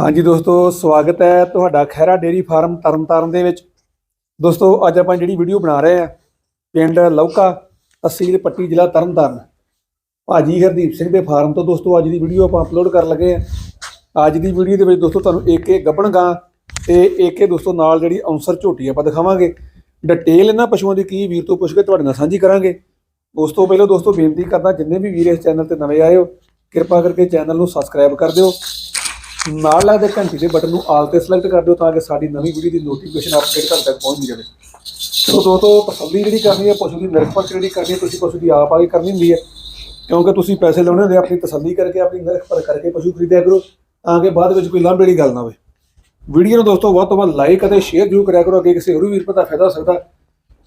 ਹਾਂਜੀ ਦੋਸਤੋ, ਸਵਾਗਤ ਹੈ ਤੁਹਾਡਾ ਖੈਰਾ ਡੇਰੀ ਫਾਰਮ ਤਰਨਤਾਰਨ ਦੇ ਵਿੱਚ। ਦੋਸਤੋ, ਅੱਜ ਆਪਾਂ ਜਿਹੜੀ ਵੀਡੀਓ ਬਣਾ ਰਹੇ ਆ ਪਿੰਡ ਲੌਕਾ, ਤਹਿਸੀਲ ਪੱਟੀ, ਜ਼ਿਲ੍ਹਾ ਤਰਨਤਾਰਨ। ਭਾਜੀ ਹਰਦੀਪ ਸਿੰਘ ਦੇ ਫਾਰਮ ਤੋਂ ਦੋਸਤੋ, ਅੱਜ ਦੀ ਵੀਡੀਓ ਆਪਾਂ ਅਪਲੋਡ ਕਰਨ ਲੱਗੇ ਆ ਅੱਜ ਦੀ ਵੀਡੀਓ ਦੇ ਵਿੱਚ ਦੋਸਤੋ, ਤੁਹਾਨੂੰ ਇੱਕ ਇੱਕ ਗੱਬਣ ਗਾਂ ਤੇ ਇੱਕ ਇੱਕ ਦੋਸਤੋ ਨਾਲ ਜਿਹੜੀ ਅਨਸਰ ਝੋਟੀ ਆਪਾਂ ਦਿਖਾਵਾਂਗੇ। ਡਿਟੇਲ ਇਹਨਾਂ ਪਸ਼ੂਆਂ ਦੀ ਕੀ ਵੀਰ ਤੋਂ ਪੁੱਛ ਕੇ ਤੁਹਾਡੇ ਨਾਲ ਸਾਂਝੀ ਕਰਾਂਗੇ। ਉਸ ਤੋਂ ਪਹਿਲਾਂ ਦੋਸਤੋ, ਬੇਨਤੀ ਕਰਦਾ, ਜਿੰਨੇ ਵੀ ਵੀਰ ਇਸ ਚੈਨਲ ਤੇ ਨਵੇਂ ਆਏ ਹੋ, ਕਿਰਪਾ ਕਰਕੇ ਚੈਨਲ ਨੂੰ ਸਬਸਕ੍ਰਾਈਬ ਕਰ ਦਿਓ। ਨਾਲ ਲੱਗਦੇ ਘੰਟੀ ਦੇ ਬਟਨ ਨੂੰ ਆਲ ਤੇ ਸਿਲੈਕਟ ਕਰ ਦਿਓ ਤਾਂ ਕਿ ਸਾਡੀ ਨਵੀਂ ਵੀਡੀਓ ਦੀ ਨੋਟੀਫਿਕੇਸ਼ਨ ਅਪਡੇਟ ਤੁਹਾਡੇ ਤੱਕ ਪਹੁੰਚਦੀ ਜਾਵੇ ਸੋ ਦੋਸਤੋ, ਤਸੱਲੀ ਜਿਹੜੀ ਕਰਨੀ ਹੈ, ਪਸ਼ੂ ਦੀ ਨਿਰਪੱਖ ਜਿਹੜੀ ਕਰਨੀ ਹੈ, ਤੁਸੀਂ ਪਸ਼ੂ ਦੀ ਆਪ ਆ ਕੇ ਕਰਨੀ ਹੁੰਦੀ ਹੈ। ਕਿਉਂਕਿ ਤੁਸੀਂ ਪੈਸੇ ਲਾਉਣੇ ਹੁੰਦੇ ਆਪਣੀ ਤਸੱਲੀ ਕਰਕੇ, ਆਪਣੀ ਨਿਰਖ ਪਰ ਕਰਕੇ ਪਸ਼ੂ ਖਰੀਦਿਆ ਕਰੋ ਤਾਂ ਕਿ ਬਾਅਦ ਵਿੱਚ ਕੋਈ ਲਾਂਭੇ ਵਾਲੀ ਗੱਲ ਨਾ ਹੋਵੇ। ਵੀਡੀਓ ਨੂੰ ਦੋਸਤੋ, ਵੱਧ ਤੋਂ ਵੱਧ ਲਾਈਕ ਅਤੇ ਸ਼ੇਅਰ ਜ਼ਰੂਰ ਕਰਿਆ ਕਰੋ, ਅੱਗੇ ਕਿਸੇ ਹੋਰ ਵੀਰ ਪਤਾ ਫਾਇਦਾ ਹੋ ਸਕਦਾ।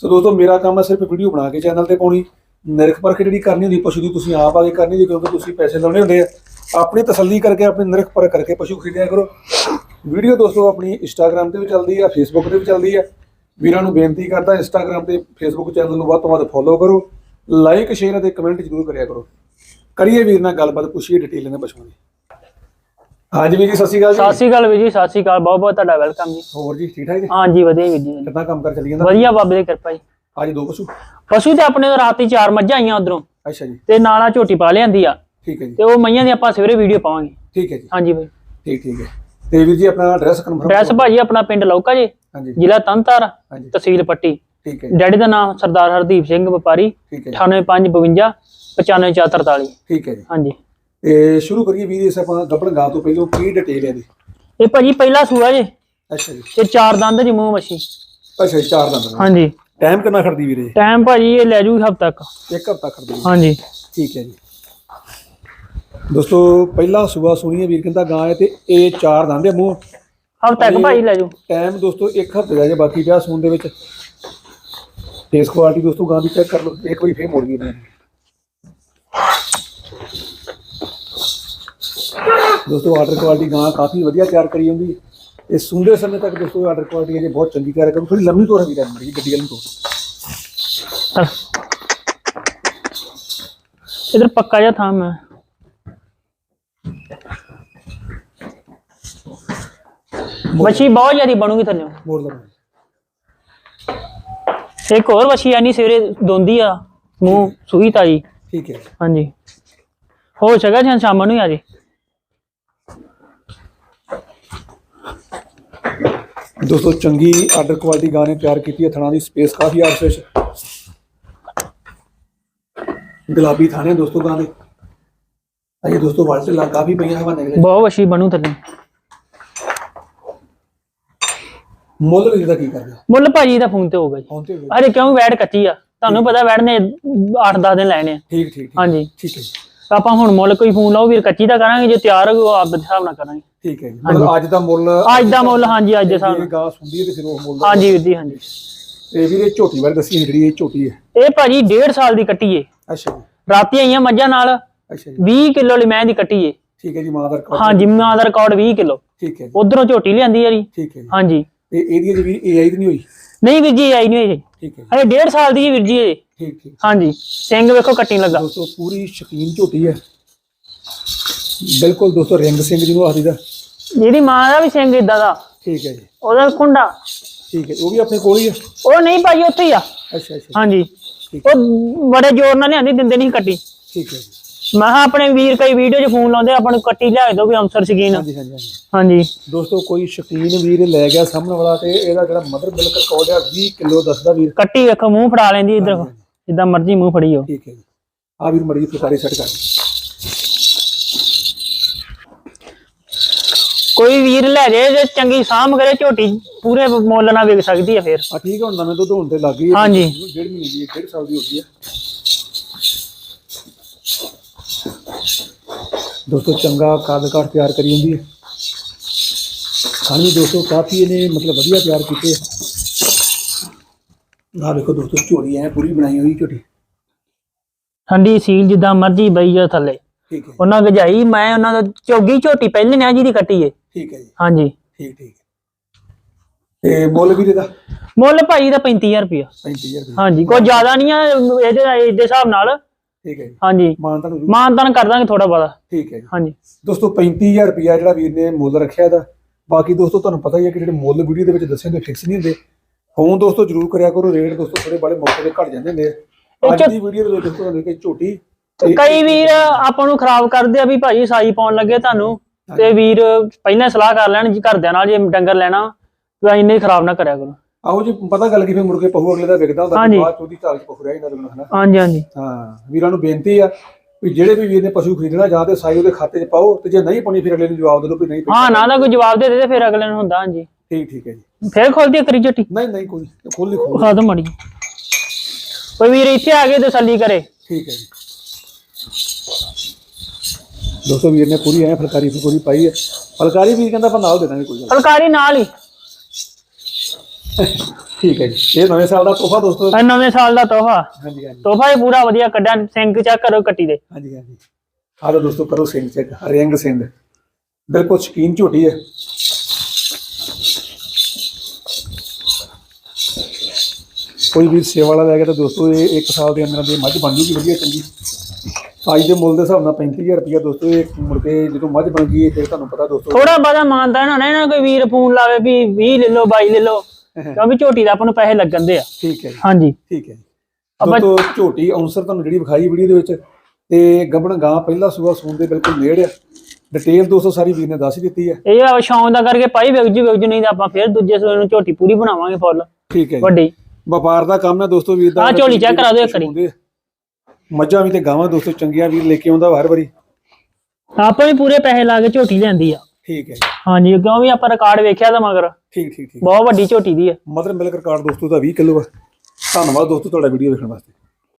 ਸੋ ਦੋਸਤੋ, ਮੇਰਾ ਕੰਮ ਹੈ ਸਿਰਫ ਵੀਡੀਓ ਬਣਾ ਕੇ ਚੈਨਲ ਤੇ ਪਾਉਣੀ। ਨਿਰਖ ਪਰਖ ਜਿਹੜੀ ਕਰਨੀ ਹੁੰਦੀ, ਪਸ਼ੂ ਦੀ ਤੁਸੀਂ ਆਪ ਆ ਕੇ ਕਰਨੀ ਹੁੰਦੀ, ਕਿਉਂਕਿ ਤੁਸੀਂ ਪੈਸੇ ਲਾਉਣੇ ਹੁੰਦੇ ਆ। ਆਪਣੀ ਤਸੱਲੀ ਕਰਕੇ ਆਪਣੀ ਨਿਰਖ ਪਰਖ ਕਰਕੇ ਪਸ਼ੂ ਖਰੀਦਿਆ ਕਰੋ। ਵੀਡੀਓ ਦੋਸਤੋ ਆਪਣੀ ਇੰਸਟਾਗ੍ਰam ਤੇ ਵੀ ਚੱਲਦੀ ਆ ਫੇਸਬੁੱਕ ਤੇ ਵੀ ਚੱਲਦੀ ਆ। ਵੀਰਾਂ ਨੂੰ ਬੇਨਤੀ ਕਰਦਾ ਇੰਸਟਾਗ੍ਰam ਤੇ ਫੇਸਬੁੱਕ ਚੈਨਲ ਨੂੰ ਵੱਧ ਤੋਂ ਵੱਧ ਫੋਲੋ ਕਰੋ। ਲਾਈਕ ਸ਼ੇਅਰ ਅਤੇ ਕਮੈਂਟ ਜ਼ਰੂਰ ਕਰਿਆ ਕਰੋ। ਕਰੀਏ ਵੀਰ ਨਾਲ ਗੱਲਬਾਤ ਪੁੱਛੀਏ ਡਿਟੇਲ ਇਹਨਾਂ ਪਸ਼ੂਆਂ ਦੀ। ਹਾਂਜੀ ਵੀਰ ਜੀ ਸਤਿ ਸ਼੍ਰੀ ਅਕਾਲ ਸਤਿ ਜੀ ਸ਼੍ਰੀ ਅਕਾਲ ਵੀਰ ਜੀ ਸਤਿ ਸ਼੍ਰੀ ਅਕਾਲ। ਬਹੁਤ ਬਹੁਤ ਤੁਹਾਡਾ ਵੈਲਕਮ ਜੀ। ਹੋਰ ਜੀ ਠੀਕ ਠਾਕ ਜੀ? ਹਾਂਜੀ ਵਧੀਆ ਵੀਰ ਜੀ ਕਿੱਦਾਂ ਕੰਮ ਕਰ ਚੱਲੀ ਜਾਂਦਾ? ਵਧੀਆ ਬਾਬੇ ਦੀ ਕਿਰਪਾ ਜੀ। ਅੱਜ ਦੋ ਪਸ਼ੂ? ਪਸ਼ੂ ਤੇ ਆਪਣੇ ਰਾਤੀ ਚਾਰ ਮੱਝਾਂ ਆਈਆਂ ਉਧਰੋਂ। ਅੱਛਾ ਜੀ। ਤੇ ਨਾਲਾ ਝੋਟੀ ਪਾ ਲਿਆਂਦੀ ਆ। ਠੀਕ ਹੈ ਜੀ। ਤੇ ਉਹ ਮਈਆਂ ਦੀ ਆਪਾਂ ਸਵੇਰੇ ਵੀਡੀਓ ਪਾਵਾਂਗੇ। ਠੀਕ ਹੈ ਜੀ। ਹਾਂਜੀ ਬਾਈ। ਠੀਕ ਠੀਕ ਹੈ। ਤੇ ਵੀਰ ਜੀ ਆਪਣਾ ਐਡਰੈਸ ਕਨਫਰਮ ਐਡਰੈਸ ਭਾਜੀ ਆਪਣਾ ਪਿੰਡ ਲੌਕਾ ਜੀ। ਜ਼ਿਲ੍ਹਾ ਤੰਤਾਰ ਤਹਿਸੀਲ ਪੱਟੀ। ਠੀਕ ਹੈ ਡੈਡੀ ਦਾ ਨਾਮ ਸਰਦਾਰ ਹਰਦੀਪ ਸਿੰਘ ਵਪਾਰੀ। ਠੀਕ ਹੈ ਜੀ। 98552 95443 ਠੀਕ ਹੈ ਜੀ। ਹਾਂਜੀ। ਤੇ ਸ਼ੁਰੂ ਕਰੀਏ ਵੀਰ ਇਸ ਆਪਾਂ ਗੱਬੜ ਗਾ ਤੋਂ ਪਹਿਲਾਂ ਕੀ ਡਿਟੇਲ ਹੈ ਦੀ ਇਹ ਭਾਜੀ ਪਹਿਲਾ ਸੂਆ ਜੇ। ਅੱਛਾ ਜੀ। ਤੇ ਚਾਰ ਦੰਦ ਜੀ ਮੂੰਹ ਮੱਛੀ। ਅੱਛਾ ਜੀ ਚਾਰ ਦੰਦ। ਹਾਂਜੀ। ਟਾਈਮ ਕਿੰਨਾ ਖੜਦੀ ਵੀਰੇ? ਟਾਈਮ ਭਾਜੀ ਇਹ ਲੈ ਜੂ ਹਫਤਾ ਤੱਕ ਇੱਕ ਹਫਤਾ ਖੜਦੀ। ਹਾਂਜੀ। ਠੀਕ ਹੈ ਜੀ। ਦੋਸਤੋ ਪਹਿਲਾ ਸੂਆ ਸੁਣੀਏ ਵੀਰ ਕਹਿੰਦਾ ਗਾਂ ਹੈ ਤੇ ਇਹ ਚਾਰ ਦੰਦ ਮੂੰਹ। ਹਫਤਾ ਤੱਕ ਭਾਜੀ ਲੈ ਜੂ ਟਾਈਮ ਦੋਸਤੋ ਇੱਕ ਹਫ਼ਤੇ ਦਾ ਜੇ ਬਾਕੀ ਪਿਆ ਸੂਣ ਦੇ ਵਿੱਚ। ਫੇਸ ਕੁਆਲਿਟੀ ਦੋਸਤੋ ਗਾਂ ਦੀ ਚੈੱਕ ਕਰ ਲਓ ਇੱਕ ਵਾਰੀ ਫੇਰ ਮੋੜ ਗਈ ਨੇ ਦੋਸਤੋ ਆਰਡਰ ਕੁਆਲਿਟੀ ਗਾਂ ਕਾਫੀ ਵਧੀਆ ਤਿਆਰ ਕਰੀ ਹੁੰਦੀ ਇਹ ਸੁੰਦੇ ਸਮੇਂ ਤੱਕ ਦੋਸਤੋ ਆਰਡਰ ਕੁਆਲਿਟੀ ਅਜੇ ਬਹੁਤ ਚੰਗੀ ਤਿਆਰ ਕਰੂ ਥੋੜੀ ਲੰਮੀ ਤੋਰ ਵੀ ਰਹਿੰਦੀ ਗੱਡੀ ਵਾਲੀ ਤੋਂ ਚੱਲ। ਇਧਰ ਪੱਕਾ ਜਿਹਾ ਥਾਂ ਮੈਂ। ਮੱਛੀ ਬਹੁਤ ਜ਼ਿਆਦੀ ਬਣੂਗੀ ਥੱਲੇ। ਮੋੜ ਦਾ ਇੱਕ ਹੋਰ ਮੱਛੀ ਆਨੀ ਸਵੇਰੇ ਦੋਂਦੀ ਆ ਮੂੰਹ ਸੂਈ ਤਾਜੀ। ਠੀਕ ਹੈ। ਹਾਂਜੀ। ਹੋ ਸਕਦਾ ਜਾਂ ਸ਼ਾਮ ਨੂੰ ਹੀ ਆ ਜੇ। ਦੋਸਤੋ ਚੰਗੀ ਆਰਡਰ ਕੁਆਲਿਟੀ ਗਾਂ ਨੇ ਤਿਆਰ ਕੀਤੀ ਹੈ ਥਣਾ ਦੀ ਸਪੇਸ ਕਾਫੀ ਆ ਉਸ ਵਿੱਚ। ਗੁਲਾਬੀ ਥਾਣੇ ਦੋਸਤੋ ਗਾਂ ਦੇ ਅਜੇ ਦੋਸਤੋ ਵਾਲ ਲਾ ਕਾਫੀ ਪਈਆਂ ਹਵਾ ਨਿਕਲੇ। ਬਹੁਤ ਮੱਛੀ ਬਣੂ ਥੱਲੇ। ਮੁੱਲ ਵੀ ਇਹਦਾ ਕੀ ਕਰਦੇ ਮੁੱਲ ਭਾਜੀ ਦਾ ਫੋਨ ਤੇ ਹੋਊਗਾ ਜੀ। ਫੋਨ ਤੇ ਹੋਵੇ। ਅਰੇ ਕਿਉਂ ਵੈੜ ਕੱਚੀ ਆ? ਤੁਹਾਨੂੰ ਪਤਾ ਵੈੜ ਨੇ 8-10 ਦਿਨ ਲੈਣੇ ਆ। ਠੀਕ ਠੀਕ ਹਾਂਜੀ। ਠੀਕ ਹੈ ਜੀ। ਆਪਾਂ ਹੁਣ ਮੁੱਲ ਕੋਈ ਫੋਨ ਲਾਓ ਵੀਰ ਕੱਚੀ ਦਾ ਕਰਾਂਗੇ ਜੇ ਤਿਆਰ ਹੋ ਆਪ ਦੇ ਹਿਸਾਬ ਨਾਲ ਕਰਾਂਗੇ। ਠੀਕ ਹੈ ਜੀ। ਮਤਲਬ ਅੱਜ ਦਾ ਮੁੱਲ ਅੱਜ ਦਾ ਮੁੱਲ ਹਾਂਜੀ ਅੱਜ ਦੇ ਹਿਸਾਬ ਇਹ ਨਾਲ। ਗਾਂ ਸੁੰਦੀ ਹੈ ਤੇ ਫਿਰ ਉਹ ਮੁੱਲ ਦਾ ਹਾਂਜੀ ਵੀਰ ਜੀ ਹਾਂਜੀ। ਤੇ ਵੀਰੇ ਝੋਟੀ ਬਾਰੇ ਦੱਸੀ ਜਿਹੜੀ ਇਹ ਝੋਟੀ ਹੈ। ਇਹ ਭਾਜੀ 1.5 ਸਾਲ ਦੀ ਕੱਟੀ ਏ। ਅੱਛਾ ਜੀ। ਰਾਤੀ ਆਈਆਂ ਮੱਝਾਂ ਨਾਲ ਅੱਛਾ ਜੀ। 20 ਕਿਲੋ ਲਈ ਮੈਂ ਦੀ ਕੱਟੀ ਏ। ਠੀਕ ਹੈ ਜੀ ਮਾਂ ਦਾ ਰਿਕਾਰਡ ਹਾਂਜੀ ਮਾਂ ਦਾ ਰਿਕਾਰਡ 20 ਕਿਲੋ। ਠੀਕ ਹੈ ਉਧਰੋਂ ਝੋਟੀ ਲਿਆਂਦੀ ਯਾਰੀ ਠੀਕ ਹੈ ਜੀ। ਹਾਂਜੀ। ਤੇ ਇਹਦੀ ਜੀ ਏਆਈ ਤਾਂ ਨਹੀਂ ਹੋਈ? ਨਹੀਂ ਵੀਰ ਜੀ ਆਈ ਨਹੀਂ ਹੋਈ ਜੀ ਠੀਕ ਹੈ। ਜੀ ਹਲੇ 1.5 ਸਾਲ ਦੀ ਜੀ ਵੀਰ ਜੀ ਇਹ ਠੀਕ ਠੀਕ। ਹਾਂਜੀ ਸਿੰਘ ਵੇਖੋ ਕੱਟੀ ਲੱਗਾ। ਦੋਸਤੋ ਪੂਰੀ ਸ਼ਕੀਨ ਝੋਟੀ ਹੈ। ਬਿਲਕੁਲ ਦੋਸਤੋ ਰਿੰਗ ਸਿੰਘ ਜਿਹਨੂੰ ਆਖਦੀ। ਦਾ ਜਿਹਦੀ ਮਾਂ ਦਾ ਵੀ ਸਿੰਘ ਇਦਾਂ ਦਾ। ਠੀਕ ਹੈ ਜੀ। ਉਹਦਾ ਕੁੰਡਾ ਠੀਕ ਹੈ ਉਹ ਵੀ ਆਪਣੇ ਕੋਲ ਹੀ ਹੈ? ਉਹ ਨਹੀਂ ਭਾਜੀ ਉੱਥੇ ਹੀ ਆ। ਅੱਛਾ ਅੱਛਾ। ਹਾਂਜੀ। ਠੀਕ ਉਹ ਬੜੇ ਜ਼ੋਰ ਨਾਲ ਲਿਆਂਦੀ ਦਿੰਦੇ ਨਹੀਂ ਕੱਟੀ। ਠੀਕ ਹੈ ਜੀ। ਮੈਂ ਕਿਹਾ ਆਪਣੇ ਵੀਰ ਕਈ ਵੀਡੀਓ 'ਚ ਫੋਨ ਲਾਉਂਦੇ ਆਪਾਂ ਨੂੰ ਕੱਟੀ ਲਿਆ ਦਿਓ ਵੀ ਅੰਸਰ ਸ਼ਕੀਨ। ਹਾਂਜੀ ਹਾਂਜੀ ਹਾਂਜੀ। ਹਾਂਜੀ। ਦੋਸਤੋ ਕੋਈ ਸ਼ਕੀਨ ਵੀਰ ਲੈ ਗਿਆ ਸਾਹਮਣੇ ਵਾਲਾ ਤੇ ਇਹਦਾ ਜਿਹੜਾ ਮਦਰ ਬਿਲਕ ਰਿਕਾਰਡ ਹੈ 20 ਕਿਲੋ ਦੱਸਦਾ ਵੀਰ। ਕੱਟੀ ਵੇਖੋ ਮੂੰਹ ਫੜਾ ਲੈਂਦੀ ਇਧਰ। ਜਿੱਦਾਂ ਮਰਜ਼ੀ ਮੂੰਹ ਫੜੀ ਹੋ ਠੀਕ ਹੈ ਜੀ। ਆ ਵੀਰ ਮੜੀ ਫੁਲਕਾਰੀ ਸੈੱਟ ਕਰ। ਕੋਈ ਵੀਰ ਲੈ ਜੇ ਜੇ ਚੰਗੀ ਸਾਂਭ ਕਰੇ ਝੋਟੀ ਪੂਰੇ ਮੁੱਲ ਨਾਲ ਵਿਕ ਸਕਦੀ ਹੈ ਫਿਰ। ਆ ਠੀਕ ਹੈ ਹੁਣ ਨਵੇਂ ਦੁੱਧ ਹੋਣ ਤੇ ਲੱਗ ਗਈ ਹੈ ਹਾਂਜੀ। ਡੇਢ ਮਹੀਨੇ ਦੀ ਹੈ, ਡੇਢ ਸਾਲ ਦੀ ਹੋ ਗਈ ਹੈ ਦੋਸਤੋ ਚੰਗਾ ਕੱਦ ਕਾਠ ਤਿਆਰ ਕਰੀ ਹੁੰਦੀ ਹੈ। ਖਾਣੀ ਦੋਸਤੋ ਕਾਫੀ ਇਹਨੇ ਮਤਲਬ ਵਧੀਆ ਤਿਆਰ ਕੀਤੇ। ਆ ਦੇਖੋ ਦੋਸਤੋ ਝੋਲੀ ਐ ਪੂਰੀ ਬਣਾਈ ਹੋਈ ਝੋਟੀ ਠੰਡੀ ਸੀਲ ਜਿੱਦਾਂ ਮਰਜ਼ੀ ਬਈ ਜਾ ਥੱਲੇ। ਠੀਕ ਹੈ ਉਹਨਾਂ ਗਜਾਈ ਮੈਂ ਉਹਨਾਂ ਦਾ ਚੋਗੀ ਝੋਟੀ ਪਹਿਲੇ ਨੇ ਜਿਹਦੀ ਕੱਟੀ ਏ। ਠੀਕ ਹੈ ਜੀ। ਹਾਂਜੀ। ਠੀਕ ਠੀਕ। ਤੇ ਮੁੱਲ ਵੀ ਇਹਦਾ ਮੁੱਲ ਭਾਈ ਦਾ 35000 ਰੁਪਇਆ। 35000 ਰੁਪਏ ਹਾਂਜੀ ਕੋਈ ਜ਼ਿਆਦਾ ਨਹੀਂ ਆ ਇਹਦੇ ਇਹਦੇ ਹਿਸਾਬ ਨਾਲ। ਠੀਕ ਹੈ ਜੀ। ਹਾਂਜੀ। ਮਾਨਤਾਨ ਕਰ ਦਾਂਗੇ ਥੋੜਾ ਬਹੁਤਾ। ਠੀਕ ਹੈ ਜੀ। ਹਾਂਜੀ। ਦੋਸਤੋ 35000 ਰੁਪਿਆ ਜਿਹੜਾ ਵੀਰ ਨੇ ਮੁੱਲ ਰੱਖਿਆ ਦਾ ਬਾਕੀ ਦੋਸਤੋ ਤੁਹਾਨੂੰ ਪਤਾ ਹੀ ਹੈ ਕਿ ਜਿਹੜੇ ਮੁੱਲ ਵੀਡੀਓ ਦੇ ਵਿੱਚ ਦੱਸੇ ਹੁੰਦੇ ਫਿਕਸ ਨਹੀਂ ਹੁੰਦੇ। ਫੋਨ ਦੋਸਤੋ ਜਰੂਰ ਕਰਿਆ ਕਰੋ। ਰੇਟ ਦੋਸਤੋ ਥੋੜੇ ਬੜੇ ਮੌਕੇ ਤੇ ਘਟ ਜਾਂਦੇ ਆ। ਅੱਜ ਦੀ ਵੀਡੀਓ ਦੇ ਵਿੱਚ ਦੋਸਤੋ ਤੁਹਾਨੂੰ ਕਿ ਝੋਟੀ ਤੇ- ਕਈ ਵੀਰ ਆਪਾਂ ਨੂੰ ਖਰਾਬ ਕਰਦੇ ਆ ਵੀ ਭਾਜੀ ਸਾਈ ਪਾਉਣ ਲੱਗੇ ਤੁਹਾਨੂੰ। ਤੇ ਵੀਰ ਪਹਿਲਾਂ ਸਲਾਹ ਕਰ ਲੈਣ ਜੀ ਘਰਦਿਆਂ ਨਾਲ ਜੇ ਡੰਗਰ ਲੈਣਾ ਵੀ ਇੰਨੇ ਖਰਾਬ ਨਾ ਕਰਿਆ ਕਰੋ। ਆਹੋ ਜੀ ਪਤਾ ਗੱਲ ਕੀ ਫਿਰ ਮੁਰਗੇ ਪਹੂ ਅਗਲੇ ਦਾ ਵਿਕਦਾ ਹੁੰਦਾ ਹਾਂਜੀ। ਬਾਅਦ ਚ ਉਹਦੀ ਢਾਲ ਚ ਪਹੂ ਰਹਿ ਜਾਂਦਾ ਹਨਾ? ਹਾਂਜੀ ਹਾਂਜੀ। ਹਾਂ ਵੀਰਾਂ ਨੂੰ ਬੇਨਤੀ ਆ ਵੀ ਜਿਹੜੇ ਵੀ ਵੀਰ ਨੇ ਪਸ਼ੂ ਖਰੀਦਣਾ ਜਾਂ ਤੇ ਸਾਈ ਉਹਦੇ ਖਾਤੇ 'ਚ ਪਾਓ ਤੇ ਜੇ ਨਹੀਂ ਪਾਉਣੀ ਫਿਰ ਅਗਲੇ ਨੂੰ ਜਵਾਬ ਦੇ ਦਿਓ ਵੀ ਨਹੀਂ ਹਾਂ ਨਾ ਦਾ ਕੋਈ ਜਵਾਬ ਦੇ ਦੇ ਤੇ ਫਿਰ ਅਗਲੇ ਨੂੰ ਹੁੰਦਾ ਹਾਂਜੀ। ਠੀਕ ਠੀਕ ਹੈ ਜੀ। ਫਿਰ ਖੋਲਦੀ ਕਰੀ ਝੋਟੀ? ਨਹੀਂ ਨਹੀਂ ਕੋਈ ਖੋਲ ਨਹੀਂ ਖੋਲ ਦੋ ਮੜੀ ਕੋਈ ਵੀਰ ਇੱਥੇ ਆ ਕੇ ਤਸੱਲੀ ਕਰੇ। ਠੀਕ ਹੈ ਜੀ। ਦੋਸਤੋ ਵੀਰ ਨੇ ਪੂਰੀ ਐ ਫਲਕਾਰੀ ਫੁਲਕਾਰੀ ਪਾਈ ਹੈ। ਫਲਕਾਰੀ ਵੀ ਕਹਿੰਦਾ ਆਪਾਂ ਨਾਲ ਦੇ ਦਾਂਗੇ ਕੋਈ ਗੱਲ ਫਲਕਾਰੀ ਨਾਲ ਹੀ। ਠੀਕ ਹੈ ਜੀ। ਇਹ ਨਵੇਂ ਸਾਲ ਦਾ ਤੋਹਫਾ ਦੋਸਤੋ। ਇਹ ਨਵੇਂ ਸਾਲ ਦਾ ਤੋਹਫਾ। ਹਾਂਜੀ ਹਾਂਜੀ। ਤੋਹਫਾ ਹੀ ਪੂਰਾ ਵਧੀਆ ਕੱਢਿਆ। ਸਿੰਕ ਚੈੱਕ ਕਰੋ ਕੱਟੀ ਦੇ। ਹਾਂਜੀ ਹਾਂਜੀ। ਆਹ ਲਓ ਦੋਸਤੋ ਕਰੋ ਸਿੰਘ ਚੈੱਕ। ਰਿੰਗ ਸਿੰਘ। ਬਿਲਕੁਲ ਸ਼ਕੀਨ ਝੋਟੀ ਹੈ। ਕੋਈ ਵੀ ਸੇਵਾ ਵਾਲਾ ਲੈ ਕੇ ਤਾਂ ਦੋਸਤੋ ਇਹ 1 ਸਾਲ ਦੇ ਅੰਦਰ ਦੀ ਮੱਝ ਬਣ ਜੂਗੀ ਵਧੀਆ ਚੰਗੀ। ਅੱਜ ਦੇ ਮੁੱਲ ਦੇ ਹਿਸਾਬ ਨਾਲ 35000 ਰੁਪਇਆ ਦੋਸਤੋ ਇਹ ਮੁੜ ਕੇ ਜਦੋਂ ਮੱਝ ਬਣ ਗਈ ਫਿਰ ਤੁਹਾਨੂੰ ਪਤਾ ਦੋਸਤੋ। ਥੋੜਾ ਬਹੁਤਾ ਮਾਨਦਾਨ ਹੋਣਾ ਨਾ ਕੋਈ ਵੀਰ ਫੋਨ ਲਾਵੇ ਵੀ 20 ਲੈ ਲਓ 22 ਲੈ ਲਓ। ਕਿਉਂਕਿ ਝੋਟੀ ਦਾ ਆਪਾਂ ਨੂੰ ਪੈਸੇ ਲੱਗਣ ਦੇ ਆ। ਠੀਕ ਹੈ ਜੀ। ਹਾਂਜੀ। ਠੀਕ ਹੈ ਜੀ। ਆਪਾਂ- ਦੋਸਤੋ ਝੋਟੀ ਅਨਸਰ ਤੁਹਾਨੂੰ ਜਿਹੜੀ ਵਿਖਾਈ ਵੀਡੀਓ ਦੇ ਵਿੱਚ ਤੇ ਗੱਬਣ ਗਾਂ ਪਹਿਲਾ ਸੂਆ ਸੂਣ ਦੇ ਬਿਲਕੁਲ ਨੇੜੇ ਆ। ਡਿਟੇਲ ਦੋਸਤੋ ਸਾਰੀ ਵੀਰ ਨੇ ਦੱਸ ਹੀ ਦਿੱਤੀ ਹੈ। ਇਹ ਆ ਸ਼ੌਂਕ ਦਾ ਕਰਕੇ ਪਾਈ ਵਿਕ ਜੂ ਵਿਕ ਜੂ ਨਹੀਂ ਤਾਂ ਆਪਾਂ ਫਿਰ ਦੂਜੇ ਸੂਏ ਨੂੰ ਝੋਟੀ ਪੂਰੀ ਬਣਾਵਾਂਗੇ ਫੁੱਲ। ਠੀਕ ਹੈ ਜੀ। ਵੱਡੀ। ਵਪਾਰ ਦਾ ਕੰਮ ਹੈ ਦੋਸਤੋ ਵੀਰ ਦਾ ਆਹ ਝੋਲੀ check ਕਰਾ ਦਿਓ ਇੱਕ ਵਾਰੀ। ਹੁੰਦੇ ਆ। ਮੱਝਾਂ ਵੀ ਤੇ ਗਾਵਾਂ ਦੋਸਤੋ ਚੰਗੀਆਂ ਵੀਰ ਲੈ ਕੇ ਆਉਂਦਾ ਹਰ ਵਾਰੀ। ਆਪਾਂ ਵੀ ਪੂਰੇ ਪੈਸੇ ਲਾ ਕੇ ਝੋਟੀ ਲੈਂਦੀ ਆ। ਠੀਕ ਹੈ ਹਾਂਜੀ ਕਿਉਂ ਵੀ ਆਪਾਂ ਰਿਕਾਰਡ ਵੇਖਿਆ ਤਾਂ ਮਗਰ। ਠੀਕ ਠੀਕ ਠੀਕ। ਬਹੁਤ ਵੱਡੀ ਝੋਟੀ ਦੀ ਆ ਮਦਰ ਮਿਲਕ ਰਿਕਾਰਡ ਦੋਸਤੋ ਦਾ 20 ਕਿਲੋ ਹੈ ਧੰਨਵਾਦ ਦੋਸਤੋ ਤੁਹਾਡਾ ਵੀਡੀਓ ਦੇਖਣ ਵਾਸਤੇ।